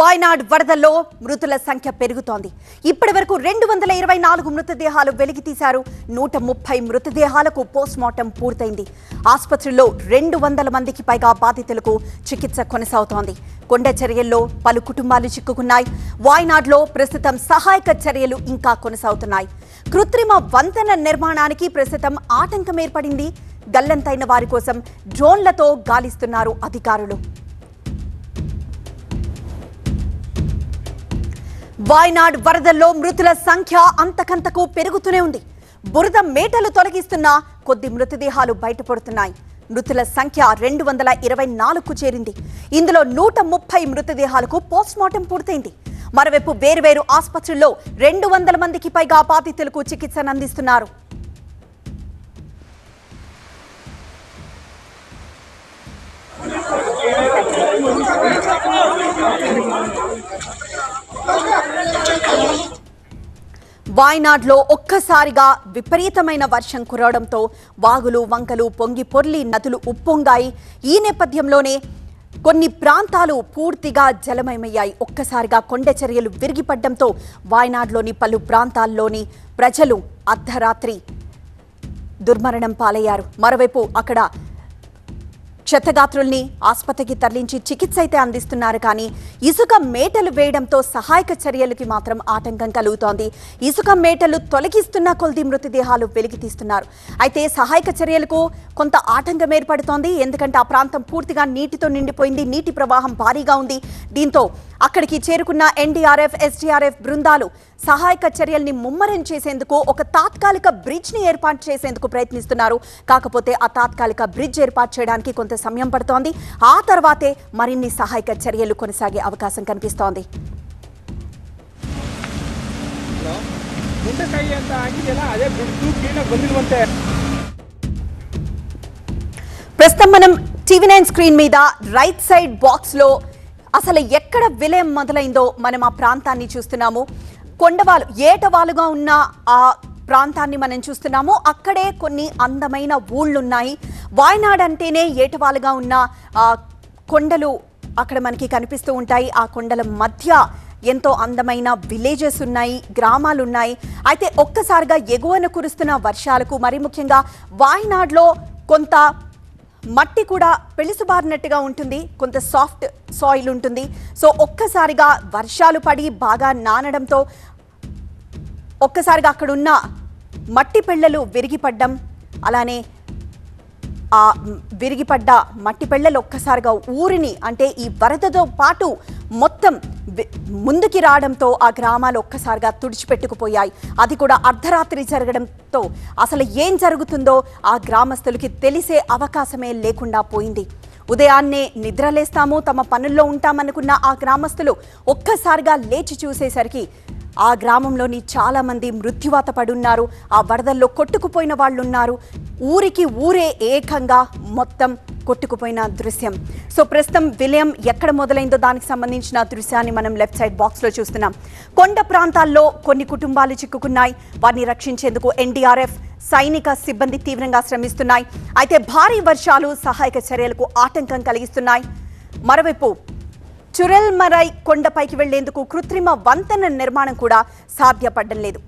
వాయనాడ్ వరదల్లో మృతుల సంఖ్య పెరుగుతోంది. ఇప్పటి వరకు రెండు వందల ఇరవై నాలుగు మృతదేహాలు వెలికితీశారు. నూట ముప్పై మృతదేహాలకు పోస్ట్మార్టం పూర్తయింది. ఆసుపత్రిలో రెండు వందల మందికి పైగా బాధితులకు చికిత్స కొనసాగుతోంది. కొండ చర్యల్లో పలు కుటుంబాలు చిక్కుకున్నాయి. వాయనాడ్లో ప్రస్తుతం సహాయక చర్యలు ఇంకా కొనసాగుతున్నాయి. కృత్రిమ వంతెన నిర్మాణానికి ప్రస్తుతం ఆటంకం ఏర్పడింది. గల్లంతైన వారి కోసం డ్రోన్లతో గాలిస్తున్నారు అధికారులు. వాయనాడ్ వరదల్లో మృతుల సంఖ్య అంతకంతకు పెరుగుతూనే ఉంది. బురద మేటలు తొలగిస్తున్నా కొద్ది మృతదేహాలు బయటపడుతున్నాయి. మృతుల సంఖ్య రెండు వందల ఇరవై నాలుగుకు చేరింది. ఇందులో నూట ముప్పై మృతదేహాలకు పోస్ట్మార్టం పూర్తయింది. మరోవైపు వేర్వేరు ఆసుపత్రుల్లో రెండు వందల మందికి పైగా బాధితులకు చికిత్సను అందిస్తున్నారు. వాయనాడ్లో ఒక్కసారిగా విపరీతమైన వర్షం కురవడంతో వాగులు వంకలు పొంగి పొర్లి నదులు ఉప్పొంగాయి. ఈ నేపథ్యంలోనే కొన్ని ప్రాంతాలు పూర్తిగా జలమయమయ్యాయి. ఒక్కసారిగా కొండ చర్యలు విరిగిపడ్డంతో వాయనాడ్లోని పలు ప్రాంతాల్లోని ప్రజలు అర్ధరాత్రి దుర్మరణం పాలయ్యారు. మరోవైపు అక్కడ క్షతగాత్రుల్ని ఆసుపత్రికి తరలించి చికిత్స అయితే అందిస్తున్నారు కానీ ఇసుక మేటలు వేయడంతో సహాయక చర్యలకి మాత్రం ఆటంకం కలుగుతోంది. ఇసుక మేటలు తొలగిస్తున్న కొద్ది మృతదేహాలు వెలికి తీస్తున్నారు. అయితే సహాయక చర్యలకు కొంత ఆటంకం ఏర్పడుతోంది. ఎందుకంటే ఆ ప్రాంతం పూర్తిగా నీటితో నిండిపోయింది. నీటి ప్రవాహం భారీగా ఉంది. దీంతో అక్కడికి చేరుకున్న ఎన్డీఆర్ఎఫ్ ఎస్డీఆర్ఎఫ్ బృందాలు సహాయక చర్యల్ని ముమ్మరం చేసేందుకు ఒక తాత్కాలిక బ్రిడ్జ్ని ఏర్పాటు చేసేందుకు ప్రయత్నిస్తున్నారు. కాకపోతే ఆ తాత్కాలిక బ్రిడ్జ్ ఏర్పాటు చేయడానికి కొంత సమయం పడుతోంది. ఆ తర్వాతే మరిన్ని సహాయక చర్యలు కొనసాగే అవకాశం కనిపిస్తోంది. ప్రస్తుతం మనం టీవీ నైన్ స్క్రీన్ మీద రైట్ సైడ్ బాక్స్లో అసలు ఎక్కడ విలయం మొదలైందో మనం ఆ ప్రాంతాన్ని చూస్తున్నాము. కొండవాలు ఏటవాలుగా ఉన్న ఆ ప్రాంతాన్ని మనం చూస్తున్నాము. అక్కడే కొన్ని అందమైన ఊళ్ళున్నాయి. వాయనాడ్ అంటేనే ఏటవాలుగా ఉన్న ఆ కొండలు అక్కడ మనకి కనిపిస్తూ ఉంటాయి. ఆ కొండల మధ్య ఎంతో అందమైన విలేజెస్ ఉన్నాయి గ్రామాలు ఉన్నాయి అయితే ఒక్కసారిగా ఎగువన కురుస్తున్న వర్షాలకు మరి ముఖ్యంగా వాయనాడ్లో కొంత మట్టి కూడా పెళుసుబారినట్టుగా ఉంటుంది. కొంత సాఫ్ట్ సాయిల్ ఉంటుంది. సో ఒక్కసారిగా వర్షాలు పడి బాగా నానడంతో ఒక్కసారిగా అక్కడున్న మట్టి పెళ్ళలు విరిగిపడ్డం అలానే ఆ విరిగిపడ్డ మట్టి పెళ్ళలు ఒక్కసారిగా ఊరిని అంటే ఈ వరదతో పాటు మొత్తం మొత్తం ముందుకి రావడంతో ఆ గ్రామాలు ఒక్కసారిగా తుడిచిపెట్టుకుపోయాయి. అది కూడా అర్ధరాత్రి జరగడంతో అసలు ఏం జరుగుతుందో ఆ గ్రామస్తులకి తెలిసే అవకాశమే లేకుండా పోయింది. ఉదయాన్నే నిద్రలేస్తాము తమ పనుల్లో ఉంటామనుకున్న ఆ గ్రామస్తులు ఒక్కసారిగా లేచి చూసేసరికి ఆ గ్రామంలోని చాలామంది మృత్యువాత పడున్నారు. ఆ వరదల్లో కొట్టుకుపోయిన వాళ్ళు ఉన్నారు ఊరికి ఊరే ఏకంగా మొత్తం కొట్టుకుపోయిన దృశ్యం. సో ప్రస్తుతం విలయం ఎక్కడ మొదలైందో దానికి సంబంధించిన దృశ్యాన్ని మనం లెఫ్ట్ సైడ్ బాక్స్లో చూస్తున్నాం. కొండ ప్రాంతాల్లో కొన్ని కుటుంబాలు చిక్కుకున్నాయి. వారిని రక్షించేందుకు ఎన్డీఆర్ఎఫ్ సైనిక సిబ్బంది తీవ్రంగా శ్రమిస్తున్నాయి. అయితే భారీ వర్షాలు సహాయక చర్యలకు ఆటంకం కలిగిస్తున్నాయి. మరోవైపు చురెల్మరై కొండపైకి వెళ్ళేందుకు కృత్రిమ వంతెన నిర్మాణం కూడా సాధ్యపడడం లేదు.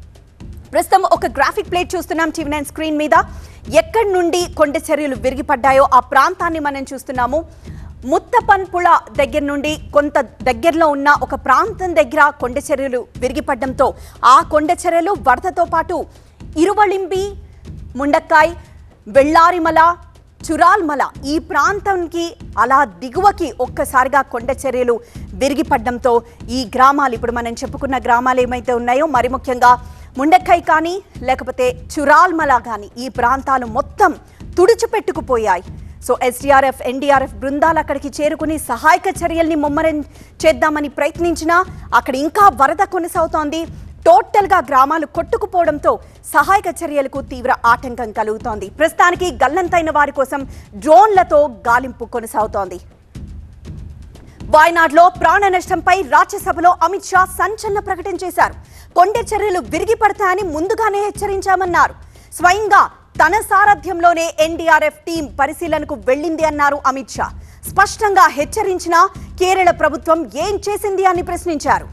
ప్రస్తుతం ఒక గ్రాఫిక్ ప్లేట్ చూస్తున్నాం టీవీ నైన్ స్క్రీన్ మీద. ఎక్కడి నుండి కొండ చర్యలు విరిగిపడ్డాయో ఆ ప్రాంతాన్ని మనం చూస్తున్నాము. ముత్తపన్పుళ దగ్గర నుండి కొంత దగ్గరలో ఉన్న ఒక ప్రాంతం దగ్గర కొండ చర్యలు విరిగిపడడంతో ఆ కొండ చర్యలు వరదతో పాటు ఇరువళింబి ముండక్కాయ్ వెళ్ళారిమల చురాల్మల ఈ ప్రాంతానికి అలా దిగువకి ఒక్కసారిగా కొండ చర్యలు విరిగిపడడంతో ఈ గ్రామాలు ఇప్పుడు మనం చెప్పుకున్న గ్రామాలు ఏమైతే ఉన్నాయో మరి ముఖ్యంగా ముండక్కై కానీ లేకపోతే చురాల్మల కానీ ఈ ప్రాంతాలు మొత్తం తుడిచిపెట్టుకుపోయాయి. సో ఎస్డిఆర్ఎఫ్ ఎన్డీఆర్ఎఫ్ బృందాలు అక్కడికి చేరుకుని సహాయక చర్యల్ని ముమ్మరం చేద్దామని ప్రయత్నించినా అక్కడ ఇంకా వరద కొనసాగుతోంది. టోటల్గా గ్రామాలు కొట్టుకుపోవడంతో సహాయక చర్యలకు తీవ్ర ఆటంకం కలుగుతోంది. ప్రస్తుతానికి గల్లంతైన వారి కోసం డ్రోన్లతో గాలింపు కొనసాగుతోంది. వాయనాడ్లో ప్రాణ నష్టంపై రాజ్యసభలో అమిత్ షా సంచలన ప్రకటన చేశారు. కొండ చర్యలు విరిగిపడతాయని ముందుగానే హెచ్చరించామన్నారు. స్వయంగా తన సారథ్యంలోనే ఎన్డీఆర్ఎఫ్ టీం పరిశీలనకు వెళ్ళింది అన్నారు అమిత్ షా. స్పష్టంగా హెచ్చరించినా కేరళ ప్రభుత్వం ఏం చేసింది అని ప్రశ్నించారు.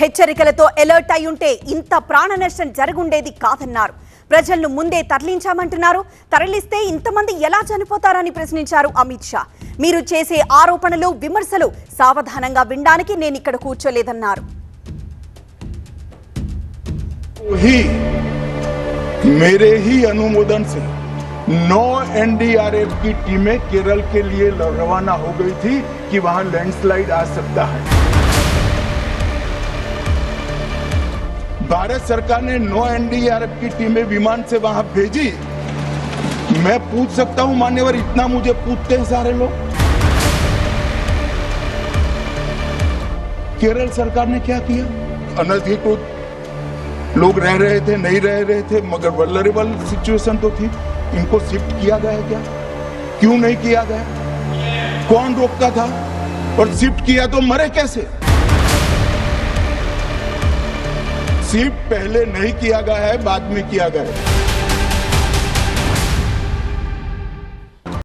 హెచ్చరికలతో అలర్ట్ అయి ఉంటే ఇంత ప్రాణ నష్టం జరుగుండేది కాదన్నారు ప్రజలను ముందే తరలించామంటున్నారు తరలిస్తే ఇంతమంది ఎలా చనిపోతారని ప్రశ్నించారు అమిత్ షా మీరు చేసే ఆరోపణలు విమర్శలు సావధానంగా వినడానికి నేను ఇక్కడ కూర్చోలేదన్నారు ही मेरे ही अनुमोदन से नौ एनडीआरएफ की टीमें केरल के लिए रवाना हो गई थी कि वहां लैंडस्लाइड आ सकता है भारत सरकार ने नौ एनडीआरएफ की टीमें विमान से वहाँ भेजी। मैं पूछ सकता हूँ, मान्यवर, इतना मुझे पूछते हैं सारे लोग। केरल सरकार ने क्या किया? अनधिकृत लोग रह रहे थे, नहीं रह रहे थे, मगर वल्नरेबल सिचुएशन तो थी। इनको शिफ्ट किया गया क्या? क्यों नहीं किया गया? कौन रोकता था? और शिफ्ट किया तो मरे कैसे? शिफ्ट पहले नहीं किया गया है बाद में किया गया है।